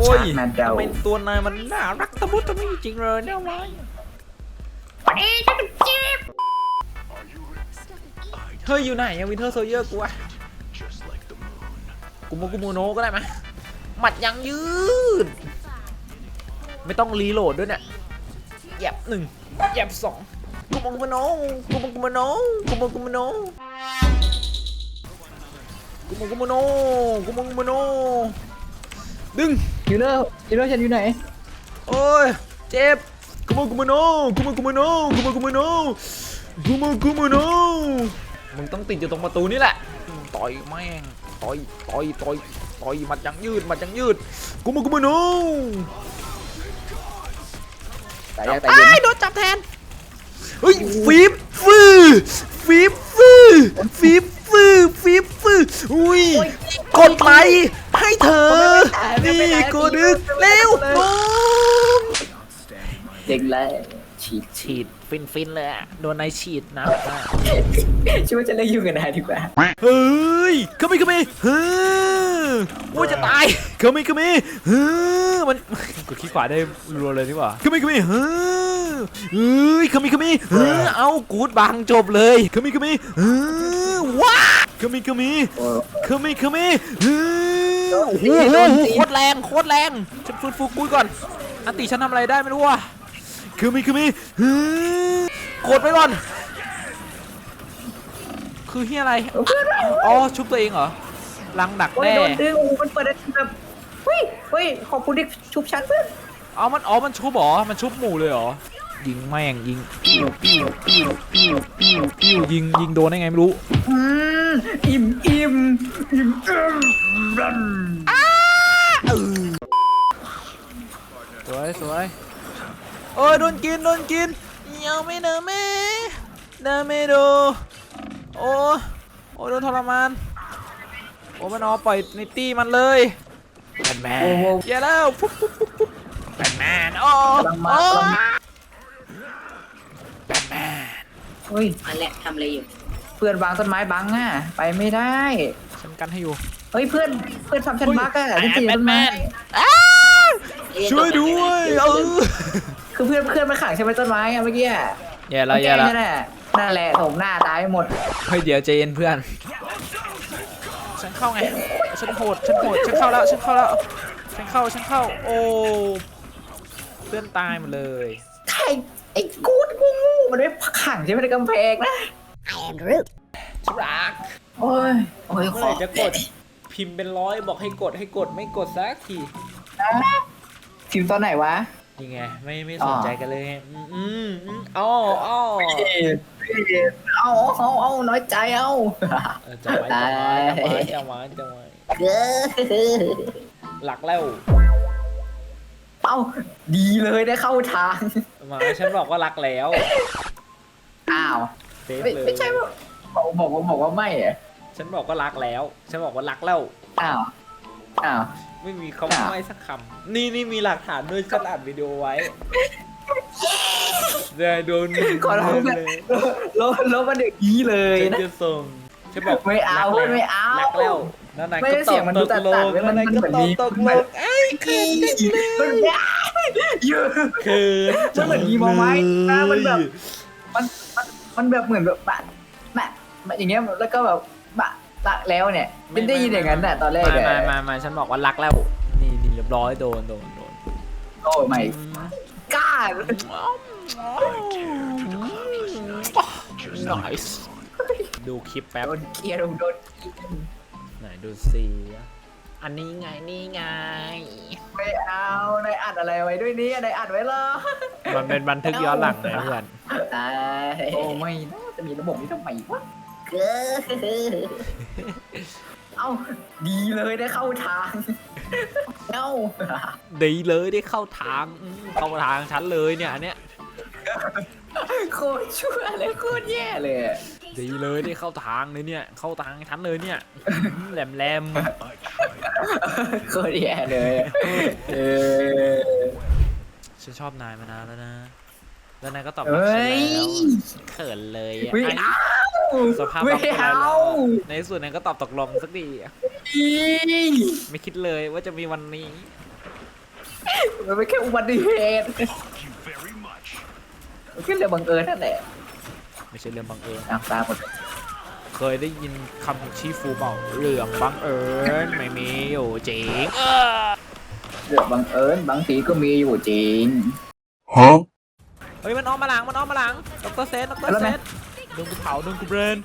โอ้ยชาร์จนาเดาทำไมตัวนายมันน่ารักตะมุตะมิจริงเลยเนี่ยร้ายเฮ้ยอยู่ไหนยังวินเทอร์โซเยอร์กูอะกูโมกูโมโนก็ได้ไหมหมัดยังยืด ไม่ต้องรีโหลดด้วยเนี่ยแยบหนึ่งแยบสองกูโมกูโมโนกูโมกูโมโนกูโมกูโมโนกูโมกูโมโนกูโมกูโมโนดึง ยูเลอร์ยูเลอร์ฉันอยู่ไหนโอ้ยเจ็บกุมกุมโนกุมกุมโนกุมกุมโนกุมกุมโนมึงต้องติดอยู่ตรงประตูนี่แหละต่อยแม่งต่อยต่อยต่อยต่อยหมัดยังยืดหมัดยังยืดกุมกุมโนแต่ยังแต่เย็นไอ้โดนจับแทนเฮ้ยฟีบฟื้อฟีบฟื้อฟีบ ฟื้อฟีบฟื้ออุ้ยกดไปให้เธอ นี่กดดึกเร็วลงเด็กแล้วฉีดฉีดฟินฟินๆเลยอะโดนนายฉีดนะช่วยจะเลิกยุ่งกันได้ดีกว่าเฮ้ยเข้าไปเข้าไปเฮ้ยว่าจะตายเข้าไปเข้าไปเฮ้ยมันกดขี้ขวาได้รัวเลยดีกว่าเข้าไปเข้าไปเฮ้ยเฮ้ยเข้าไปเข้าไปเฮ้ยเอากูดบังจบเลยเข้าไปเข้าไปเฮ้ย ว้าเข้าไปเข้าไปโอ้เข้าไปเข้าไปเฮ้ยโอ้โหโคตรแรงโคตรแรงฉันฟื้นฟูกูดก่อน อันติฉันทำอะไรได้ไม่รู้ว่ะเข้าไปเข้าไปเฮ้ยกดไปก่อน คือเฮียอะไรอ๋อชุบตัวเองเหรอลังดักโอ้ยแน่โดนดึงโอ้โหมันเปิดได้แบบเฮ้ยเฮ้ยขอบคุณที่ชุบฉันเพื่อนอ๋อมันอ๋อมันชุบเหรอมันชุบหมู่เลยเหรอยิงแม่งยิงปิ้วปิ้วปิ้วปิ้วปิ้วปิ้วยิงยิงโดนได้ไงไม่รู้ อืม อิ่มอิ่มอิ่มอิ่มรันสวยสวยโอ้ยโดนกินโดนกินยังไม่เนอแม่เนอไม่ดูโอ้โอ้โดนทรมานโอ้มันเอาปล่อยในตี้มันเลยแบทแมนอ้โหเย้แล้วปุ๊บปุ๊บปุ๊บปุ๊บแบทแมนโอ้โอ้แบทแมนเฮ้ยอันแหละทำอะไรอยู่ เพื่อนวางต้นไม้บังอะ ไปไม่ได้ ฉันกันให้อยู่ เฮ้ยเพื่อนเพื่อนทำฉันบักอะฉันตีต้นไม้ช่วยด้วยเออคือเพื่อนเพื่อนมันขังฉันไว้ต้นไม้อะเมื่อกี้อะแย่แล้วมันแย่แกล้งแล้วฉันน่ะนั่นแหละโถมหน้าตายหมดเฮ้ยเดี๋ยวใจเย็นเพื่อน ฉันเข้าไง ฉันโหด ฉันโหด ฉันเข้าแล้ว ฉันเข้าแล้ว ฉันเข้า ฉันเข้า โอ้ เพื่อนตายหมดเลย ใครไอ้กูดกูงูมันไม่ขังฉันไว้ในกำแพงนะ ชุรักโอ้ย โอ้ยเมื่อขไหอร่จะกด พิมพ์เป็นร้อยบอกให้กดให้กดไม่กดสักทีทีมตอนไหนวะ ยังไง ไม่ไม่สนใจกันเลยไงอืมอืมอืมอ๋ออ๋อเอาเอาเอาน้อยใจเอา เออจะไว้จะไว้จะไว้จะไว้จะไว้เก้อหลักแล้วเอาดีเลยได้เข้าทางมาฉันบอกว่ารักแล้ว อ้าวเซ ฟไม่เลยไม่ใช่ว่าบอกบอกว่าบอกว่าไม่อะฉันบอกว่ารักแล้ว ฉันบอกว่ารักแล้ว อ้าว อ้าว ไม่มีคำว่าไม่สักคำ นี่นี่มีหลักฐานด้วยฉันอัดวิดีโอไว้เดี๋ยวโดนขอร้องเลนะยลบลบมันเด็กนี้เลยฉันนะ จะส่งฉันบอกไม่เอารักแล้วไม่เอารักแล้วนั่นนายไม่ก็ได้ตเสีอยบงมันตดูกตัดลตัดงเลยมันนั่นนายมันก็เหมือนตอบมีตกเหลมือนงไอ้เขินจังเลยมันเยอะ เขินมันเหมือนมีมอไม้นะมันแบบ มัน มันมันแบบเหมือนแบบบะบะบะอย่างเงี้ยแล้วก็แบบบะรักแล้วเนี่ยไม่ได้ยินอย่างนั้นน่ะตอนแรกมาอะมามามาฉันบอกว่ารักแล้วนี่นี่เรียบร้อยโดนโดนโดนโอ้ไม่กล้า nice ดูคลิปแป๊บโดนเกลียร์โดนโดนไหนดูสิ อันนี้ไงนี่ไง ไม่เอานายอัดอะไรไว้ด้วยนี่นายอัดไว้เหรอมันเป็นบันทึกย้อนหลังนะเพื่อนตายโอ้ไม่น่าจะมีระบบนี้ทำไมวะเก้อเอ้าดีเลยได้เข้าทางเอ้าดีเลยได้เข้าทางอืมเข้าทางฉันเลยเนี่ยอันเนี้ยโคตรชั่วเลยโคตรแย่เลยอะดีเลยได้เข้าทางเลยเนี่ย เข้าทางฉันเลยเนี่ยอืมแหลมแหลม โคตรแย่เลยเออฉันชอบนายมานานแล้วนะ แล้วนายก็ตอบเฮ้รับฉันยแล้วเขินเลยอะไม่ไอ้เอาสภาพไม่แบบเป็นไรเอาแล้วในที่สุดนายก็ตอบตกลงสักทีอะอีไม่คิดเลยว่าจะมีวันนี้ มันไม่แค่อุบัติเหตุมันแค่เรื่องบังเอิญนั่นแหละไม่ใช่เรื่องบังเอิญอะตามหมดเคยได้ยินคำของชีฟูเปล่าเรื่องบังเอิญไม่มีอยู่จริงเรื่องบังเอิญบางทีก็มีอยู่จริง Huh? เฮ้ยมันอ้อมมาหลังมันอ้อมมาหลังดรเซนดรแล้วเซไหมนโดนกูเผาโดนกูเบรน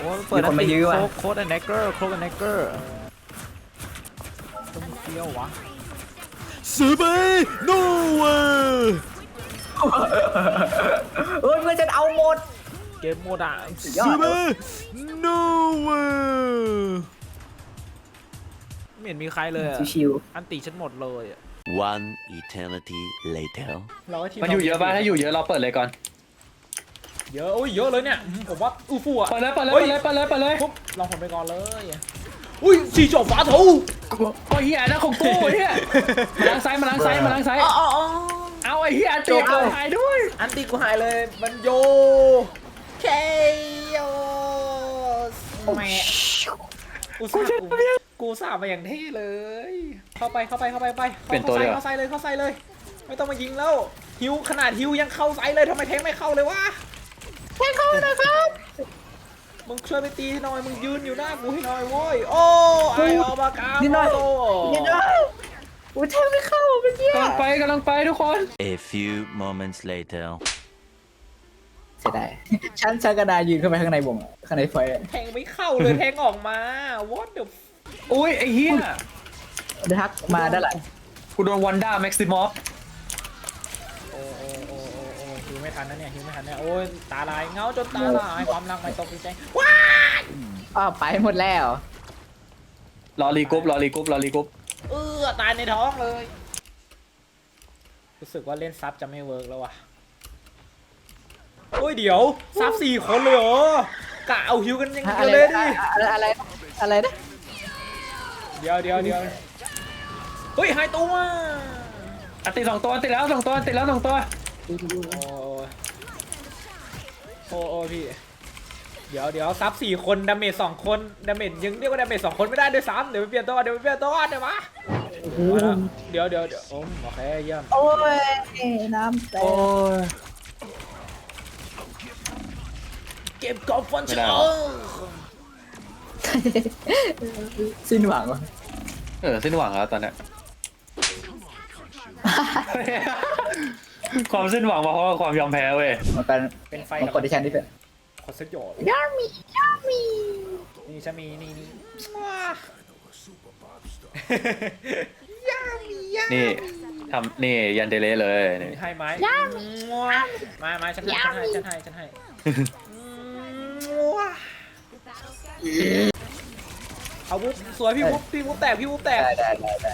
โอ้ยเปิดมีคนมายื้อว่ะ โคโค้ดแอนแนกเกอร์โค้ดแอนแนกเกอร์ต้องเฟี้ยววะซื้อไป no way เอ้ยเพื่อนฉันเอาหมด เกมโมดอะสุดยอดซื้อไป no way ไม่เห็นมีใครเลยอะชิวอันติฉันหมดเลยอะ One eternity later. เราให้ทีมันอยู่เยอะป่ะถ้าอยู่เยอะเราเปิดเลยก่อนเยอะโอ้ยเยอะเลยเนี่ยผมว่าอู้ฟู่อะเปิดเลยเปิดเลยฮ้เปิดเลยเปิดเลยเปิดเลยปุ๊บลองผมไปก่อนเลยอุ้ยสี่จบฝาถูโอ้ยเฮียนะของกูเฮียมาล้างซ้ายมาล้างซ้ายมาล้างซ้ายอ๋ออ๋ออ๋อเอาไอ้เฮียตีกูหายด้วย อันตีกูหายเลยมันโย เคโยแม่กูสาบกูกูสาบมาอย่างเท่เลย เข้าไปเข้าไปเข้าไปไปเข้าเปลี่ยนตัวเลยเหรอ เข้าใส่เลยเข้าใส่เลย ไม่ต้องมายิงแล้วฮิวขนาดฮิวยังเข้าใส่เลยทำไมแทงไม่เข้าเลยวะแทงเข้านะครับ มึงช่วยไปตีให้หน่อยมึงยืนอยู่หน้ากูให้หน่อยโว้ยโอ้ไอออบากานิดหน่อยโตๆนี่นะอุ้ยแทงไม่เข้าเมื่อกี้กำลังไปกำลังไปทุกคน A few moments later. เสียดายฉันฉันกระดาษยืนเข้าไปข้างในวงอะข้างในไฟอะแทงไม่เข้าเลยแทงออกมา what the f- อุ้ยไอ้เฮียเดี๋ยวทักมาด้านหลังกูโดนวันด้าแม็กซิมอฟโอ้โอ้โอ้โอ้โอ้ฮิวไม่ทันนะเนี่ยฮิวไม่ทันเนี่ยโอ้ยตาลายเงาจนตาลายความรักไม่ตกใจว้าอ้าวไปหมดแล้ว รอรีกรุ๊ปรอรีกรุ๊ปรอรีกรุ๊ปเออตายในท้องเลย รู้สึกว่าเล่นซับจะไม่เวิร์กแล้วว่ะ โอ้ยเดี๋ยวซับสี่คนเลยเหรอกะเอาฮิวกันอย่างอะเดียวไรเลยดิอะไรอะไรอะไรนะเดี๋ยวเดี๋ยวเดี๋ยวเฮ้ยหายตัวอันติดสองตัวอันติดแล้วสองตัวอันติดแล้วสองตัวโอ้ยโอ้โอ้พี่เดี๋ยวเดี๋ยวซับสี่คนดาเมจสองคนดาเมจยังเรียกว่าดาเมจสองคนไม่ได้ด้วยซ้ำเดี๋ยวไปเปลี่ยนตัวเดี๋ยวไปเปลี่ยนตัวเดี๋ยวมาเดี๋ยวเดี๋ยวเดี๋ยวโอ้โอเคเยี่ยมโอ้ยน้ำแตโอ้กย เก็บกอบฟันเชอสิ้นหวังว่ะเออสิ้นหวังแล้วตอนเนี้ยความสิ้นหวังมาเพราะว่าความยอมแพ้เว้ยมันเป็นเป็นไฟมันกับคอนดิชันที่เป็นขอสยดยามียามีนี่ฉันมีนี่นี่ว้ายามียานี่ทำนี่ยันเดเลเลยนี่ให้ไหมมามาฉันให้ฉันให้ฉันให้ฉันให้ว้า เอาวุ๊บสวยพี่วุ๊บพี่วุ๊บแตกพี่วุ๊บแตกได้ได้ได้ได้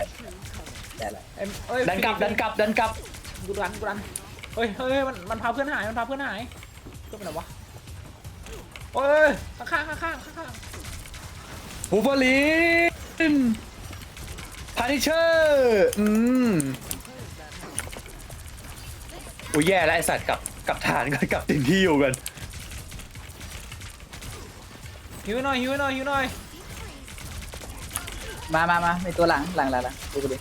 ได้ละเอ็มเอ้ยดันกลับดันกลับดันกลับกูดันกูดันเฮ้ยเฮ้ยมันมันพาเพื่อนหายมันพาเพื่อนหายเพื่อนไปไหนวะโอ้ยข้างข้างข้างข้างข้างบูเบอรีนพานิเชอร์อืมอุ้ยแย่แล้วไอสัตว์กลับกลับฐานกันกลับถิ่นที่อยู่กัน หิวหน่อยหิวหน่อยหิวหน่อยมามามามีตัวหลังหลังหลังหลังดูกูดิ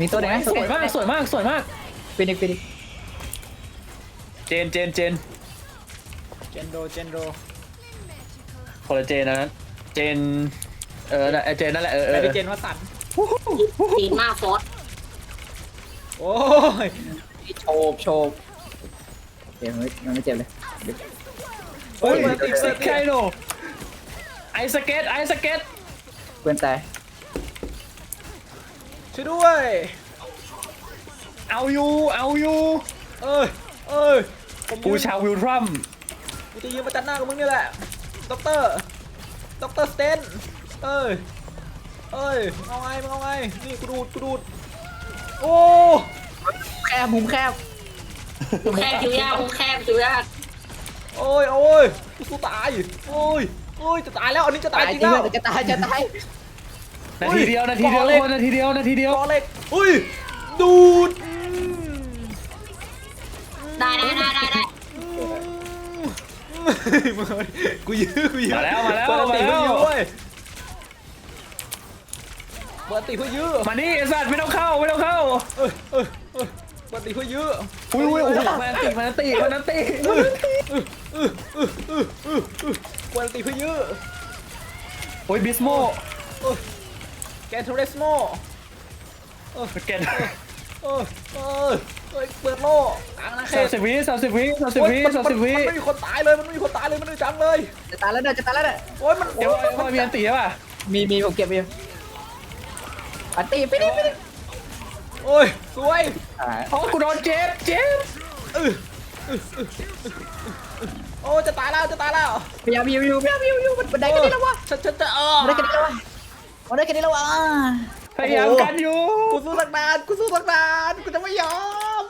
มีตัวไหนไหมสวยมากสวยมากสวยมากฟินิกฟินิกเจนเจนเจนเจนโดเจนโดคนละเจนนะนั้นเจนเออน่ะไอเจนนั่นแหละเออเอไม่อได้เจนวัสันตีหน้าฟอสโอ้ยโชบโชบเดี๋ยวมันมันไม่เจ็บเลย โอ้ยเปิดติ๊กสเปิดเกติ๊กตโนไอสเก็ตไอสเก็ตเพื่อนตายช่วยด้วย เอาอยู่เอาอยู่เอ้ยเอ้ยผมกูยืนชาววิลทรัมกูจะยืนประจันหน้ากับมึงนี่แหละด็อกเตอร์ด็อกเตอร์สเตนเอ้ยเอ้ยมึงเอาไงมึงเอาไงนี่กูดูดกูดูดโอ้ แคบมุมแคบมุมแคบคิวยากมุมแคบคิวยาก โอ้ยโอ้ยกูสู้ตายโอ้ยโอ้ยจะตายแล้วอันนี้จะตาตายยจจริริงงแล้วเลยจะตายจะตายนาทีเดียวนาทีเดียวก่อเหล็กคนนาทีเดียวนาทีเดียวกอเหล็กอุ้ยดูดอืมได้ได้ได้ได้ได้มึงเอาดิกูยื้อกูยื้อมาแล้วมาแล้วปกติมาแล้วงยื้อเว้ยปิดตีเพื่อยื้อมานี่ไอ้สัตว์ไม่ต้องเข้าไม่ต้องเข้า เอ้ยเอ้ยเอ้ยเปิดตีเพื่อยื้ออุ้ยอุ้ยโอ้โหมันติมันติมันติเปิดตีเพื่อยื้อโอ้ยบิสโมแกนทูเรสโมแกนเออเออเฮ้ยเปิดโล่กลางนะเขสามตสิบวิสามสิบวิสามสิบวิโอ๊ยนสามสิบวิมันไม่มีคนตายเลยมันไม่มีคนตายเลยมันไม่จังเลยจะตายแล้วเด้อจะตายแล้วเด้อโอ้ยมันเดี๋ยวไอ้บอยมีอันตีป่ะมีมีผมเก็บอยู่อันตีไปดิไปดิโอ้ยสวย อ่าโอ้กูโดนเจ็บเจ็บโอ้ จะตายแล้ว จะตายแล้วพยายามอยู่อยู่พยายามอยู่อยู่มันมันได้แค่นี้แล้ววะฉันฉันจะเออมันได้แค่นี้แล้ววะมันได้แค่นี้แล้ววะพยายามกันอยู่ กูสู้ตั้งนานกูสู้ตั้งนานกูจะไม่ยอม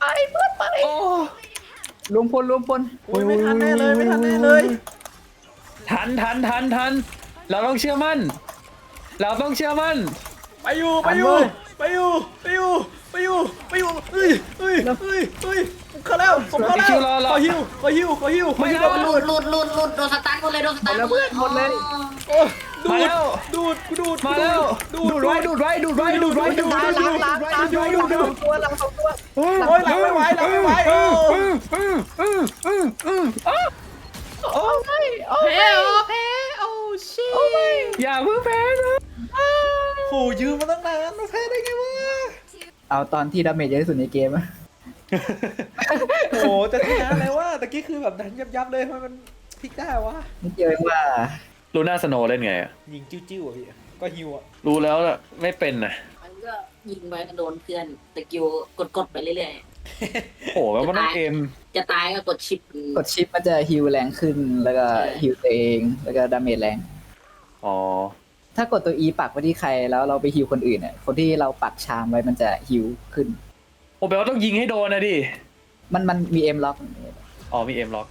ไปเพื่อนไปโอ้รวมพลรวมพลโอ้ยไม่ทันแน่เลยไม่ทันแน่เลย ทันทันทันทัน เราต้องเชื่อมั่น เราต้องเชื่อมั่น ไปอยู่ไปอยู่ ไปอยู่ไปอยู่ไปอยู่ไปอยู่เฮ้ยเฮ้ยเฮ้ยเฮ้ยผมเข้าแล้วผมเข้าแล้วขอฮิวขอฮิวขอฮิวขอฮิวหลุดหลุดหลุดหลุดโดนสตาร์ทหมดเลยโดนสตาร์ทหมดเลยหมดเลยโอ้ดูมาดแล้วดูดกูดูดมาแล้วดูดูดไว้ดูดไว้ดูดไว้ดูดไว้ดูดล้าไว้งล้างล้างล้างล้างล้างสองตัวล้างสองตัวโอ้ยหลังไม่ไหวหลังไม่ไหวโอ้อืมอืมอืมอืมอืมโอ้ยโอ้แพ้ยเหรอแพ้โอ้ชิอย่าเพิ่งแพ้นะโหยืมมาตั้งนานมาแพ้ได้ไงวะ เอาตอนที่ดาเมจเยอะที่สุดในเกมอะโหจะชนะแล้วว่าตะกี้คือแบบดันยับยับเลยทำไมมันพลิกได้วะนี่เจอว่า ลูน่าสโนว์เล่นไงอะยิงจิ้วๆอะพี่ ก็ฮิวอะ รู้แล้วล่ะไม่เป็นนะมันก็ยิงไปก็โดนเพื่อนตะกิวกดกดๆไปเรื่อยโอ้โหมันต้องเอ็มๆ จะตายก็กดชิป กดชิปมันจะฮิวแรงขึ้นแล้วก็ฮิวตัวเอง แล้วก็ดาเมจแรง อ๋อ ถ้ากดตัว E ปักไว้ที่ใครแล้วเราไปฮิวคนอื่นเนี่ยคนที่เราปักชามไว้มันจะฮิวขึ้น โอ้แปลว่าต้องยิงให้โดนนะดิ มันมันมีเอ็มล็อก อ๋อมีเอ็มล็อก